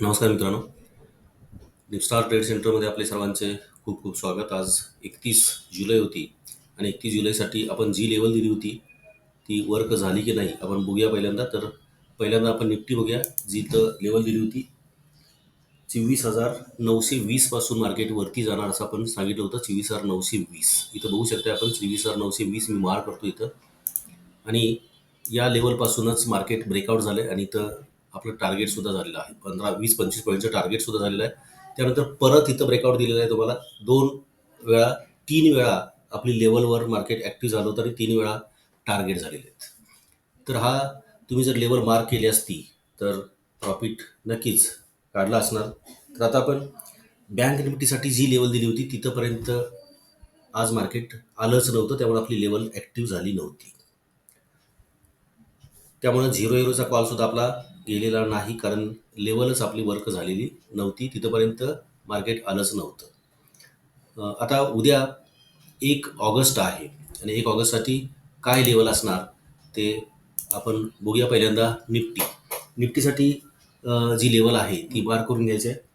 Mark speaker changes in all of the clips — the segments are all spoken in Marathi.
Speaker 1: नमस्कार मित्रांनो. दिपस्टार ट्रेड सेंटरमध्ये आपले सर्वांचे खूप खूप स्वागत. आज एकतीस जुलै होती आणि एकतीस जुलैसाठी आपण जी लेवल दिली होती ती वर्क झाली की नाही आपण बघूया पहिल्यांदा. तर पहिल्यांदा आपण निफ्टी बघूया. जी तर लेवल दिली होती चोवीस हजार नऊशे वीसपासून मार्केट वरती जाणार असं आपण सांगितलं होतं. चोवीस हजार नऊशे वीस. इथं बघू शकता आपण चोवीस हजार नऊशे वीस मी मार करतो इथं. आणि या लेवलपासूनच मार्केट ब्रेकआउट झालं आहे आणि इथं आपलं टार्गेटसुद्धा झालेलं आहे. पंधरा वीस पंचवीस पॉईंटचं टार्गेटसुद्धा झालेलं आहे. त्यानंतर परत इथं ब्रेकआउट दिलेलं आहे तुम्हाला. दोन वेळा तीन वेळा आपली लेवलवर मार्केट ॲक्टिव्ह झालं होतं आणि तीन वेळा टार्गेट झालेले आहेत. तर हा तुम्ही जर लेवल मार्क केली असती तर प्रॉफिट नक्कीच काढला असणार. तर आता आपण बँक निफ्टीसाठी जी लेवल दिली होती तिथंपर्यंत आज मार्केट आलंच नव्हतं. त्यामुळे आपली लेवल ॲक्टिव्ह झाली नव्हती. त्यामुळे झिरो झिरोचा कॉलसुद्धा आपला गेलेला नाही कारण लेवलच आपली वर्क झालेली नव्हती. तिथंपर्यंत मार्केट आलंच नव्हतं. आता उद्या एक ऑगस्ट आहे आणि एक ऑगस्टसाठी काय लेवल असणार ते आपण बघूया पहिल्यांदा निफ्टी. निफ्टीसाठी जी लेवल आहे ती मार्क करून घ्यायची आहे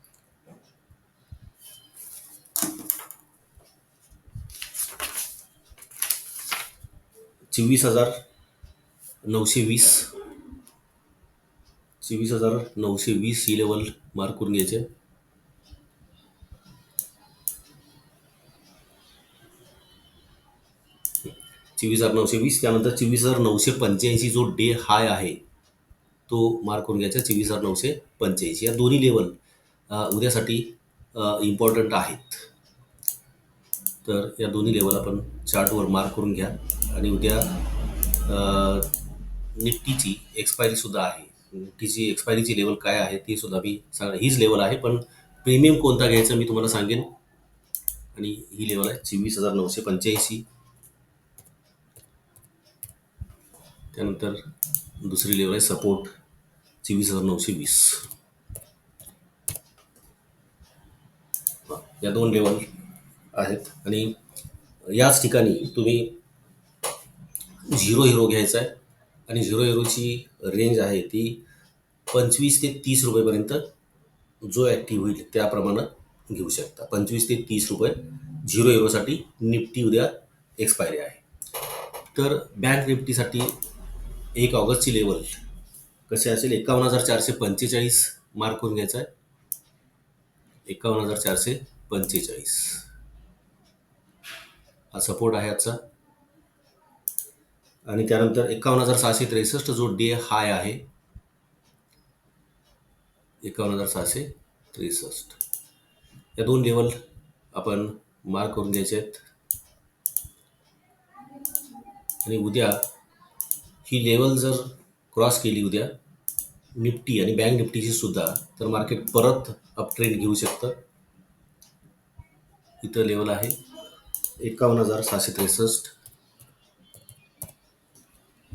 Speaker 1: चोवीस हजार नऊशे वीस. चोवीस हजार नऊशे वीस ही लेवल मार्क करून घ्यायचे. चोवीस हजार नऊशे वीस त्यानंतर चोवीस हजार नऊशे पंच्याऐंशी जो डे हाय आहे तो मार्क करून घ्यायचा चोवीस हजार नऊशे पंच्याऐंशी. या दोन्ही लेवल उद्यासाठी इम्पॉर्टंट आहेत. तर या दोन्ही लेवल आपण चार्टवर मार्क करून घ्या. आणि उद्या निफ्टीची एक्सपायरीसुद्धा आहे. निफ्टीची एक्सपायरीची लेवल काय आहे ती सुद्धा मी सांग हीच लेवल आहे पण प्रीमियम कोणता घ्यायचा मी तुम्हाला सांगेन. आणि ही लेवल आहे चोवीस हजार नऊशे पंच्याऐंशी. त्यानंतर दुसरी लेवल आहे सपोर्ट चोवीस हजार नऊशे वीस. या दोन लेवल आहेत. आणि याच ठिकाणी तुम्ही झिरो हिरो घ्यायचा आहे. आणि झिरो हिरोची रेंज आहे ती पंचवीस ते तीस रुपयेपर्यंत जो ॲक्टिव्ह होईल त्याप्रमाणे घेऊ शकता. पंचवीस ते तीस रुपये झिरो हिरोसाठी निफ्टी उद्या एक्सपायरी आहे. तर बँक निफ्टीसाठी एक ऑगस्टची लेवल कसे असेल? एकावन्न हजार चारशे पंचेचाळीस मार्क करून घ्यायचा आहे. एकावन्न हजार चारशे पंचेचाळीस. हा सपोर्ट आहे आजचा. आणि त्यानंतर एकावन्न हजार सहाशे त्रेसष्ट जो डे हाय आहे एकावन्न हजार सहाशे त्रेसष्ट. या दोन लेवल आपण मार्क करून घ्यायचे आहेत. आणि उद्या ही लेवल जर क्रॉस केली उद्या निफ्टी आणि बँक निफ्टीची सुद्धा तर मार्केट परत अप ट्रेंड घेऊ शकतं. इथं लेवल आहे एकावन्न हजार सहाशे त्रेसष्ट.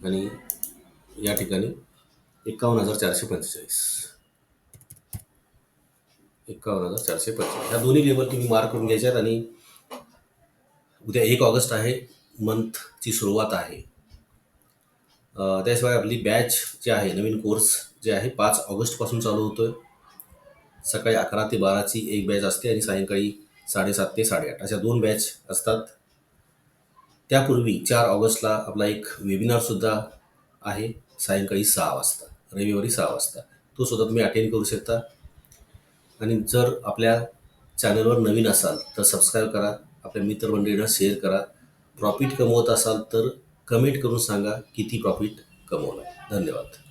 Speaker 1: आणि या ठिकाणी एकावन्न हजार चारशे पंचेचाळीस. एकावन्न हजार चारशे पंचेचाळीस. ह्या दोन्ही लेवल तुम्ही मार्क करून घ्यायच्यात आणि उद्या एक ऑगस्ट आहे मंथची सुरुवात आहे. त्याशिवाय आपली बॅच जी आहे नवीन कोर्स जे आहे पाच ऑगस्टपासून चालू होतो आहे सकाळी अकरा ते बाराची एक बॅच असते आणि सायंकाळी साडेसात ते साडेआठ अशा दोन बॅच असतात. त्यापूर्वी चार ऑगस्टला आपला एक वेबिनारसुद्धा आहे सायंकाळी सहा वाजता रविवारी सहा वाजता. तो सुद्धा तुम्ही अटेंड करू शकता. आणि जर आपल्या चॅनलवर नवीन असाल तर सबस्क्राईब करा. आपल्या मित्रमंडळींना शेअर करा. प्रॉफिट कमवत असाल तर कमेंट करून सांगा किती प्रॉफिट कमवलं. धन्यवाद.